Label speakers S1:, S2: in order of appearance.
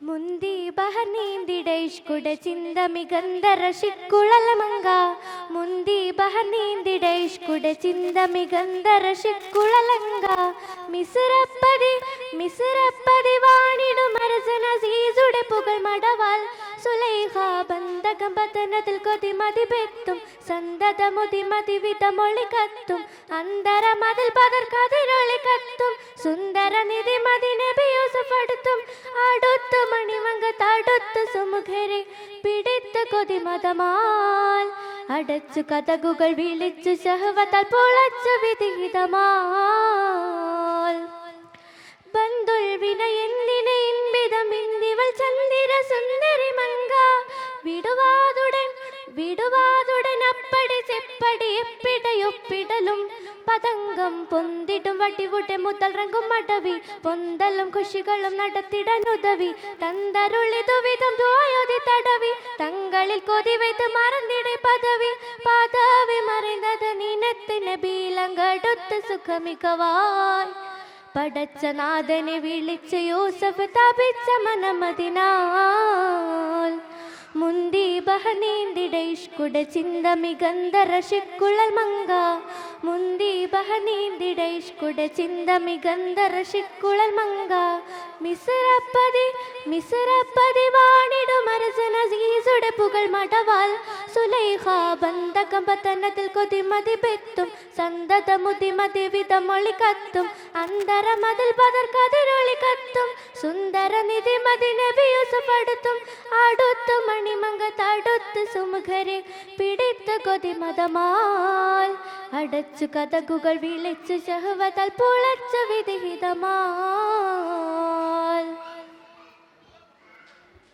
S1: മുന്തി ബഹനീന്തിടൈഷ്കുട ചിന്തമിഗന്ധരശിക്കുളലമങ്ക മുന്തി ബഹനീന്തിടൈഷ്കുട ചിന്ത മിസിറപ്പതി മിസിറപ്പതി മിസുരപ്പതി മരസന പുകൾ മടവാൽ. സുലൈഹ ബന്ധകം പതനത്തിൽ കൊതിമതി പെത്തും. സന്തത മതി വിതമൊളി കത്തും. അന്തര മതിൽ പകർ കതിരൊളി കത്തും. സുന്ദര നിധി മതി നബി യൂസഫ് അടുത്തും. അടുത്തു മണിമങ്ക തടുത്തു സുമുഖരെ പിടിത്ത് കൊതിമതമാൽ. അടച്ചു കഥകുകൾ വിളിച്ചു ശഹവത്താൽ പൊളച്ചു വിധിതമാൽ ബന്ധുൾ വിനയെന്തിനെ വിടുവാതുടനപ്പടി ചെപ്പടി എപ്പിടയൊപ്പിടലും പതങ്കം പൊന്തിടും വടിവുടെ മുതൽറങ്കും മടവി പൊന്തലും കുഷികളും നടത്തിടനുദവി തന്തരുളിതു വിധം ദ്വായുതി തടവി തങ്ങളിൽ കൊതി വെയ്ത് മറന്നിടെ പദവി പദവി മറിന്നത് നിനത്തിന് ബീലങ്കടുത്ത് സുഖമികവായി. പടച്ച നാഥനെ വിളിച്ച യൂസഫ് തപിച്ച മനമതിനാ മുന്തി ബഹനീന്തിടൈഷ്കുട ചിന്തമിഗന്ധരശിക്കുളൽ മങ്ക മുന്തി ബഹനീന്തിടൈഷ്കുട ചിന്തമിഗന്ധരശിക്കുളൽ മങ്ക മിസിറപ്പതി മിസിറപ്പതി വാണിടു മരസന പുകൾ മടവാൽ. സുലൈഹ ബന്ധകം പതനത്തിൽ കൊതിമതി പെത്തും. സന്തത മുതിമതി വിധമൊളി കത്തും. അന്തര മതിൽ പതർ കതിരൊളി കത്തും. സുന്ദര നിധി മതിനെ നബി യൂസഫ് അടുത്തും. അടുത്തു മണിമങ്ക തടുത്ത് സുമുഖരെ പിടിത്ത് കൊതിമതമാൽ. അടച്ചു കഥകുകൾ വിളിച്ചു ശഹവതാൽ പുളച്ചു വിധിഹിതമാൽ.